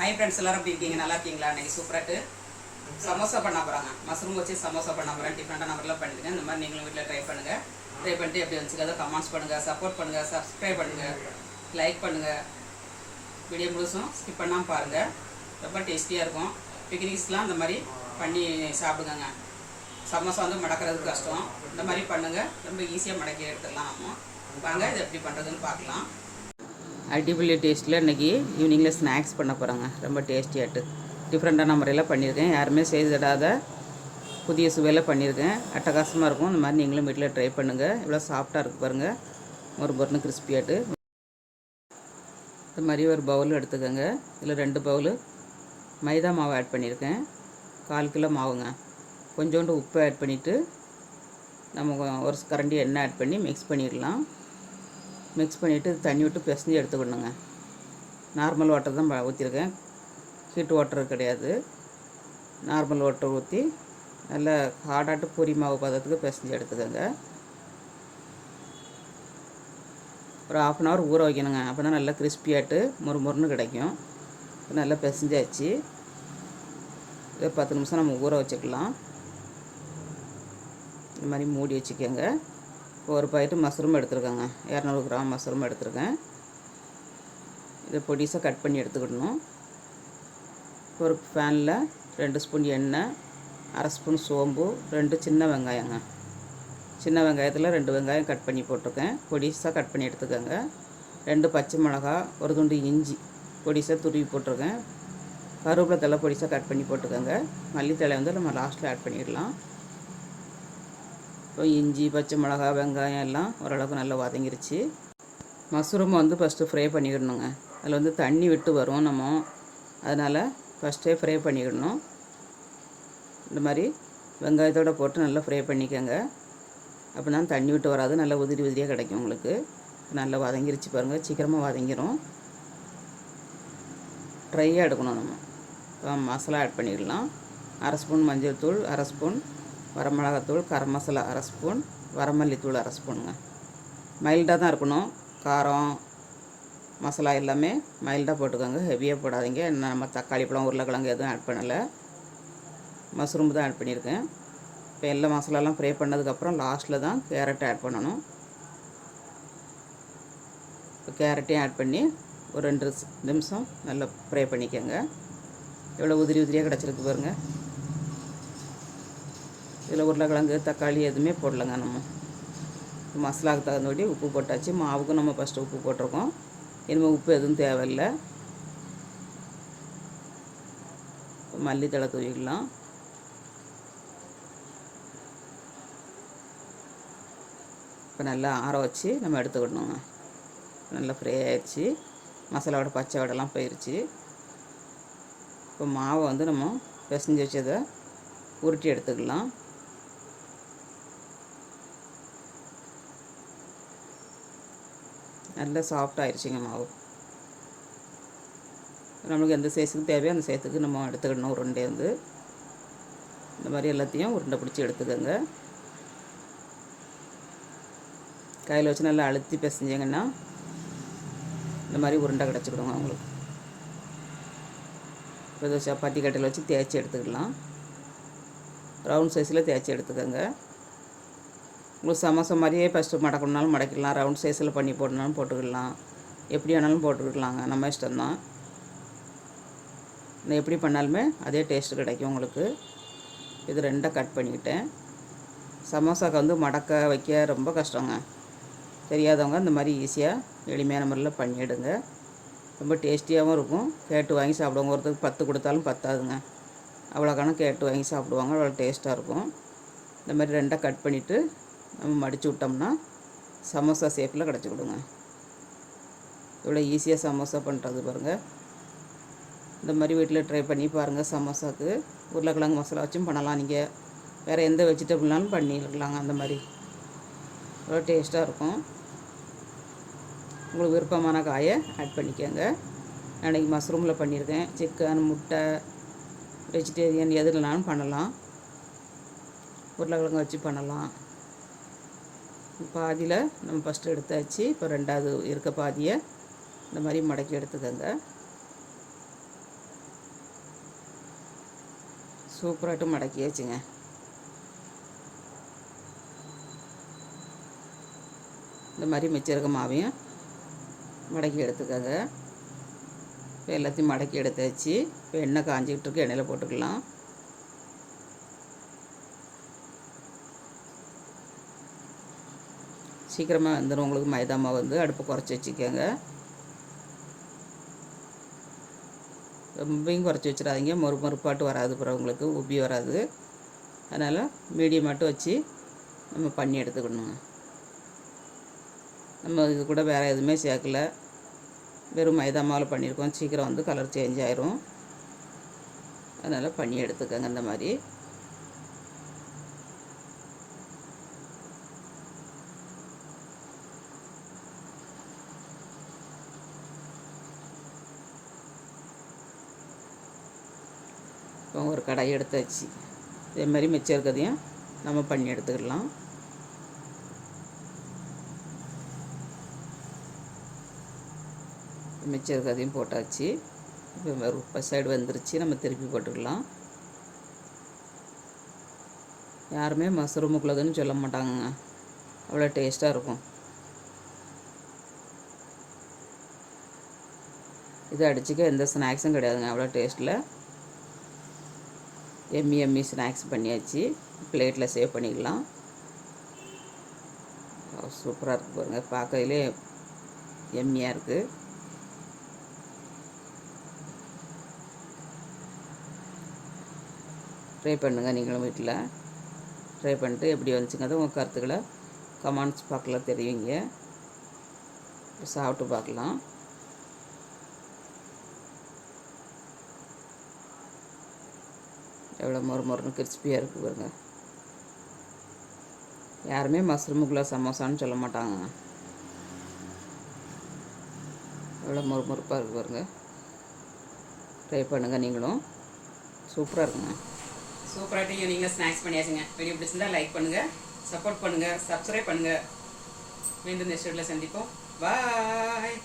Hi friends எல்லாரும் எப்படி இருக்கீங்க? நல்லா இருக்கீங்களா? இன்னைக்கு சூப்பராட்டு சமோசா பண்ண போகிறாங்க மஷ்ரூம் வச்சு சமோசா பண்ண போகிறேன் டிஃப்ரெண்டாக நம்பர்லாம் பண்ணிடுங்க. இந்த மாதிரி நீங்களும் வீட்டில் ட்ரை பண்ணுங்கள் ட்ரை பண்ணிட்டு எப்படி வந்துச்சுக்காத கமெண்ட்ஸ் பண்ணுங்கள் சப்போர்ட் பண்ணுங்கள் சப்ஸ்கிரைப் பண்ணுங்கள் லைக் பண்ணுங்கள் வீடியோ முழுசும் ஸ்கிப் பண்ணாமல் பாருங்கள் ரொம்ப டேஸ்டியாக இருக்கும். பிக்னிக்ஸ்லாம் இந்த மாதிரி பண்ணி சாப்பிடுங்க சமோசா வந்து மடக்கிறது கஷ்டம். இந்த மாதிரி பண்ணுங்கள் ரொம்ப ஈஸியாக மடக்கி எடுத்துடலாம் ஆமாம் வாங்க இது எப்படி பண்ணுறதுன்னு பார்க்கலாம். அடிபொலி டேஸ்ட்டில் இன்றைக்கி ஈவினிங்கில் ஸ்நாக்ஸ் பண்ண போகிறாங்க ரொம்ப டேஸ்டியாட்டு டிஃப்ரெண்ட்டான முறையில் பண்ணியிருக்கேன். யாருமே செய்துடாத புதிய சுவையில் பண்ணியிருக்கேன். அட்டகாசமாக இருக்கும். இந்த மாதிரி நீங்களும் வீட்டில் ட்ரை பண்ணுங்கள் இவ்வளோ சாஃப்டாக இருக்குது பாருங்கள் ஒரு பொருள் கிறிஸ்பியாட்டு இந்த மாதிரி ஒரு பவுல் எடுத்துக்கோங்க. இதில் ரெண்டு பவுல் மைதா மாவு ஆட் பண்ணியிருக்கேன். கால் கிலோ மாவுங்க. கொஞ்சோண்டு உப்பு ஆட் பண்ணிவிட்டு நம்ம ஒரு கரண்டி எண்ணெய் ஆட் பண்ணி மிக்ஸ் பண்ணிடலாம். மிக்ஸ் பண்ணிவிட்டு தண்ணி விட்டு பிசைஞ்சு எடுத்துக்கணுங்க. நார்மல் வாட்டர் தான் ஊற்றிருக்கேன் ஹீட் வாட்டர் கிடையாது. நார்மல் வாட்டர் ஊற்றி நல்லா ஹார்டாட்டு பூரி மாவு பதத்துக்கு பிசைஞ்சு எடுத்துக்கோங்க. ஒரு ஆஃப் அன் ஹவர் ஊற வைக்கணுங்க. அப்போ தான் நல்லா கிறிஸ்பியாட்டு முறுமுறுன்னு கிடைக்கும். நல்லா பிசைஞ்சாச்சு. இதை பத்து நிமிஷம் நம்ம ஊற வச்சுக்கலாம். இந்த மாதிரி மூடி வச்சுக்கோங்க. ஒரு பாக்கெட்டு மஷ்ரூம் எடுத்துருக்கேங்க. இரநூறு கிராம் மஷ்ரூம் எடுத்துருக்கேன். இதை பொடிசாக கட் பண்ணி எடுத்துக்கிடணும். ஒரு ஃபேனில் ரெண்டு ஸ்பூன் எண்ணெய் அரை ஸ்பூன் சோம்பு ரெண்டு சின்ன வெங்காயங்க. சின்ன வெங்காயத்தில் ரெண்டு வெங்காயம் கட் பண்ணி போட்டிருக்கேன். பொடிசாக கட் பண்ணி எடுத்துக்கோங்க. ரெண்டு பச்சை மிளகா ஒரு துண்டு இஞ்சி பொடிசாக துருவி போட்டிருக்கேன். கருவேப்பிலை தலை பொடிசாக கட் பண்ணி போட்டுக்கோங்க. மல்லித்தலை வந்து நம்ம லாஸ்ட்டில் ஆட் பண்ணிடலாம். இப்போ இஞ்சி பச்சை மிளகா வெங்காயம் எல்லாம் ஓரளவுக்கு நல்லா வதங்கிருச்சு. மஷ்ரூமை வந்து ஃபஸ்ட்டு ஃப்ரை பண்ணிக்கிடணுங்க அதில் வந்து தண்ணி விட்டு வரும் நம்ம. அதனால் ஃபஸ்ட்டே ஃப்ரை பண்ணிக்கிடணும் இந்த மாதிரி வெங்காயத்தோடு போட்டு நல்லா ஃப்ரை பண்ணிக்கோங்க. அப்போ தான் தண்ணி விட்டு வராது நல்லா உதிரி உதிரியாக கிடைக்கும் உங்களுக்கு. நல்லா வதங்கிருச்சு பாருங்கள் சீக்கிரமாக வதங்கிரும். ட்ரையாக எடுக்கணும் நம்ம. இப்போ மசாலா ஆட் பண்ணிடலாம். அரை ஸ்பூன் மஞ்சள் தூள் அரை ஸ்பூன் வரமிளகாத்தூள் கரம் மசாலா அரை ஸ்பூன் வரமல்லித்தூள் அரை ஸ்பூனுங்க. மைல்டாக தான் இருக்கணும். காரம் மசாலா எல்லாமே மைல்டாக போட்டுக்கோங்க. ஹெவியாக போடாதீங்க. என்ன நம்ம தக்காளி பழம் உருளைக்கிழங்கு எதுவும் ஆட் பண்ணலை. மஷ்ரூம் தான் ஆட் பண்ணியிருக்கேன். இப்போ எல்லா மசாலாலாம் ஃப்ரை பண்ணதுக்கப்புறம் லாஸ்ட்டில் தான் கேரட் ஆட் பண்ணணும். இப்போ கேரட்டையும் ஆட் பண்ணி ஒரு ரெண்டு நிமிஷம் நல்லா ஃப்ரை பண்ணிக்கோங்க. எவ்வளோ உதிரி உதிரியாக கிடச்சிருக்கு பாருங்கள் இதில் உருளைக்கிழங்கு தக்காளி எதுவுமே போடலங்க நம்ம. மசாலாவுக்கு தகுந்தபடி உப்பு போட்டாச்சு. மாவுக்கும் நம்ம ஃபஸ்ட்டு உப்பு போட்டிருக்கோம். இனிமேல் உப்பு எதுவும் தேவையில்லை. மல்லித்தலை தூவிக்கலாம். இப்போ நல்லா ஆற வச்சு நம்ம எடுத்துக்கிடணுங்க நல்லா ஃப்ரை ஆயிடுச்சு. மசாலாவோட பச்சை வடைலாம் போயிடுச்சு இப்போ மாவை வந்து நம்ம பிசைஞ்சு வச்சதை உருட்டி எடுத்துக்கலாம். நல்லா சாஃப்ட் ஆயிடுச்சுங்க மாவு. நம்மளுக்கு எந்த சைஸுக்கு தேவையோ அந்த சைஸுக்கு நம்ம எடுத்துக்கணும் உருண்டை வந்து. இந்த மாதிரி எல்லாத்தையும் உருண்டை பிடிச்சி எடுத்துக்கோங்க. கையில் வச்சு நல்லா அழுத்தி பிசைஞ்சிங்கன்னா இந்த மாதிரி உருண்டை கிடச்சிக்கிடுங்க அவங்களுக்கு இப்போ சப்பாத்தி கட்டையில் வச்சு தேய்ச்சி எடுத்துக்கலாம். ரவுண்ட் சைஸில் தேய்ச்சி எடுத்துக்கோங்க. உங்களுக்கு சமோசா மாதிரியே ஃபஸ்ட்டு மடக்கணுனாலும் மடக்கிடலாம். ரவுண்ட் சைஸில் பண்ணி போடணுனாலும் போட்டுக்கிடலாம். எப்படி வேணாலும் போட்டுக்கலாங்க நம்ம இஷ்டம்தான். இந்த எப்படி பண்ணாலுமே அதே டேஸ்ட்டு கிடைக்கும் உங்களுக்கு. இது ரெண்டாக கட் பண்ணிக்கிட்டேன். சமோசாவுக்கு வந்து மடக்க வைக்க ரொம்ப கஷ்டங்க. தெரியாதவங்க இந்த மாதிரி ஈஸியாக எளிமையான முறையில் பண்ணிவிடுங்க ரொம்ப டேஸ்டியாகவும் இருக்கும். கேட்டு வாங்கி சாப்பிடுவாங்க. ஒருத்தருக்கு பத்து கொடுத்தாலும் பத்தாதுங்க. அவ்வளோ கேட்டு வாங்கி சாப்பிடுவாங்க. அவ்வளோ டேஸ்ட்டாக இருக்கும். இந்த மாதிரி ரெண்டாக கட் பண்ணிவிட்டு நம்ம மடித்து விட்டோம்னா சமோசா ஷேப்பில் கிடச்சி கொடுங்க. இவ்வளோ ஈஸியாக சமோசா பண்ணுறது பாருங்கள் இந்த மாதிரி வீட்டில் ட்ரை பண்ணி பாருங்கள் சமோசாவுக்கு உருளைக்கிழங்கு மசாலா வச்சும் பண்ணலாம் நீங்கள் வேறு எந்த வெஜிடபிள்னாலும் பண்ணிக்கலாங்க அந்த மாதிரி. இவ்வளோ டேஸ்ட்டாக இருக்கும். உங்களுக்கு விருப்பமான காயை ஆட் பண்ணிக்கோங்க. அன்றைக்கி மஷ்ரூமில் பண்ணியிருக்கேன். சிக்கன் முட்டை வெஜிடேரியன் எதுலனாலும் பண்ணலாம். உருளைக்கிழங்கு வச்சு பண்ணலாம். பாதியில் நம்ம ஃபஸ்ட்டு எடுத்தாச்சு. இப்போ ரெண்டாவது இருக்க பாதியை இந்த மாதிரி மடக்கி எடுத்துக்கோங்க. சூப்பராகட்டும் மடக்கியாச்சுங்க. இந்த மாதிரி மிச்சிருக்க மாவையும் மடக்கி எடுத்துக்கோங்க. இப்போ எல்லாத்தையும் மடக்கி எடுத்தாச்சு. இப்போ எண்ணெய் காஞ்சிக்கிட்டு இருக்கு. எண்ணெயில் போட்டுக்கலாம். சீக்கிரமாக வந்துடும் உங்களுக்கு மைதா மாவு வந்து அடுப்பை குறைச்சி வச்சுக்கோங்க. ரொம்பையும் குறைச்சி வச்சிடாதீங்க. மொறு மறுப்பாட்டு வராது அப்புறம் உங்களுக்கு உப்பி வராது. அதனால் மீடியம் மட்டும் வச்சு நம்ம பண்ணி எடுத்துக்கணுங்க. நம்ம இது கூட வேறு எதுவுமே சேர்க்கல. வெறும் மைதா மாவில் பண்ணியிருக்கோம். சீக்கிரம் வந்து கலர் சேஞ்ச் ஆயிரும். அதனால் பண்ணி எடுத்துக்கோங்க இந்த மாதிரி. இப்போ ஒரு கடாய் எடுத்தாச்சு இதே மாதிரி மிச்சம் இருக்கிறதையும் நம்ம பண்ணி எடுத்துக்கலாம். மிச்சம் இருக்கிறதையும் போட்டாச்சு. இப்போ ஒரு சைடு வந்துருச்சு நம்ம திருப்பி போட்டுக்கலாம். யாருமே மஷ்ரூமுக்குள்ளதுன்னு சொல்ல மாட்டாங்கங்க. அவ்வளோ டேஸ்ட்டாக இருக்கும். இது அடிச்சுக்க எந்த ஸ்நாக்ஸும் கிடையாதுங்க. அவ்வளோ டேஸ்ட்டில். எம்மி எம்மி ஸ்நாக்ஸ் பண்ணியாச்சு. பிளேட்டில் சேவ் பண்ணிக்கலாம். சூப்பராக இருக்குது பாருங்கள் பார்க்கறதுலே எம்மியாக இருக்குது ட்ரை பண்ணுங்கள் நீங்களும் வீட்டில் ட்ரை பண்ணிட்டு எப்படி வந்துச்சுங்கிறது உங்கள் கருத்துக்களை கமெண்ட்ஸ் பார்க்கலாம் தெரியுங்க சாப்பிட்டு பார்க்கலாம். எவ்வளோ மொறு மொறுன்னு கிறிஸ்பியாக இருக்குது பாருங்க. யாருமே மஷ்ரூமுக்குள்ளே சமோசான்னு சொல்ல மாட்டாங்க. எவ்வளோ மொறு மொறுப்பாக இருக்குது பாருங்க. ட்ரை பண்ணுங்கள் நீங்களும். சூப்பராக இருக்குங்க. சூப்பராகிட்டு நீங்கள் ஸ்நாக்ஸ் பண்ணியாச்சுங்க. வீடியோ பிடிச்சிருந்தா லைக் பண்ணுங்கள் சப்போர்ட் பண்ணுங்கள் சப்ஸ்கிரைப் பண்ணுங்கள் மீண்டும் நெக்ஸ்ட் வீடியோவில் சந்திப்போம். பாய்